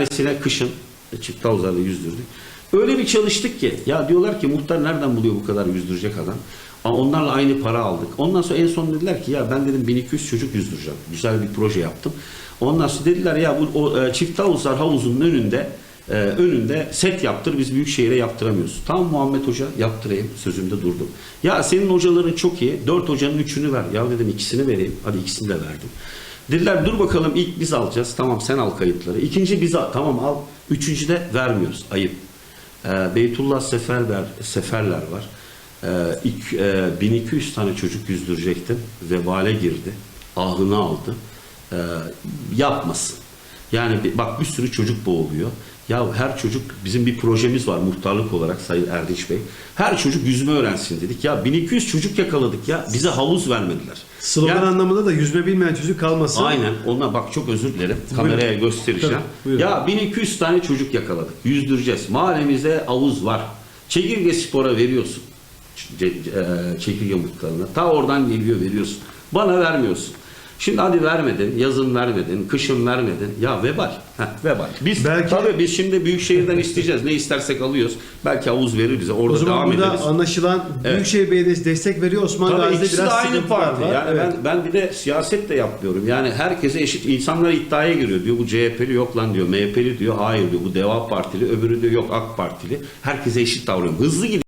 tanesine kışın e, çift havuzlarda yüzdürdük. Öyle bir çalıştık ki ya diyorlar ki muhtar nereden buluyor bu kadar yüzdürecek adam? Onlarla aynı para aldık. Ondan sonra en son dediler ki ya ben dedim 1200 çocuk yüzdüreceğim. Güzel bir proje yaptım. Ondan sonra dediler ya bu o, e, çift havuzlar havuzunun önünde e, önünde set yaptır biz büyükşehir'e yaptıramıyoruz. Tamam Muhammed Hoca yaptırayım sözümde durdum. Ya senin hocaların çok iyi. Dört hocanın üçünü ver. Ya dedim ikisini vereyim. Hadi ikisini de verdim. Dediler dur bakalım ilk biz alacağız. Tamam sen al kayıtları. İkinci biz al. Tamam al. Üçüncü de vermiyoruz. Ayıp. Ee, Beytullah Seferber, Seferler var. Ee, ilk, e, 1200 tane çocuk yüzdürecektim. Vebale girdi. Ahını aldı. Ee, yapmasın. Yani bak bir sürü çocuk boğuluyor. Ya her çocuk bizim bir projemiz var muhtarlık olarak Sayın Erdinç Bey. Her çocuk yüzme öğrensin dedik. Ya 1200 çocuk yakaladık ya. Bize havuz vermediler. Slogan Ya- anlamında da yüzme bilmeyen çocuk kalmasın. Aynen. Ona bak çok özür dilerim. Kameraya göstereceğim. Tabii, buyurun. ya 1200 tane çocuk yakaladık. Yüzdüreceğiz. Mahallemizde havuz var. Çekirge spora veriyorsun. E, Çekirge muhtarına. Ta oradan geliyor veriyorsun. Bana vermiyorsun. Şimdi hadi vermedin, yazın vermedin, kışın vermedin. Ya vebal. Heh, vebal. Biz Belki- tabii biz şimdi Büyükşehir'den isteyeceğiz. Ne istersek alıyoruz. Belki havuz verir bize. Orada O zaman devam burada ederiz. anlaşılan Büyükşehir Belediyesi destek veriyor. Osman Tabii Gazi'de ikisi de biraz aynı sıkıntılar parti. var. Yani Evet. ben ben bir de siyaset de yapmıyorum. Yani herkese eşit insanlar iddiaya giriyor. Diyor bu CHP'li yok lan diyor. MHP'li diyor. Hayır diyor. Bu Deva Partili. Öbürü diyor yok AK Partili. Herkese eşit davranıyorum. Hızlı gidiyor.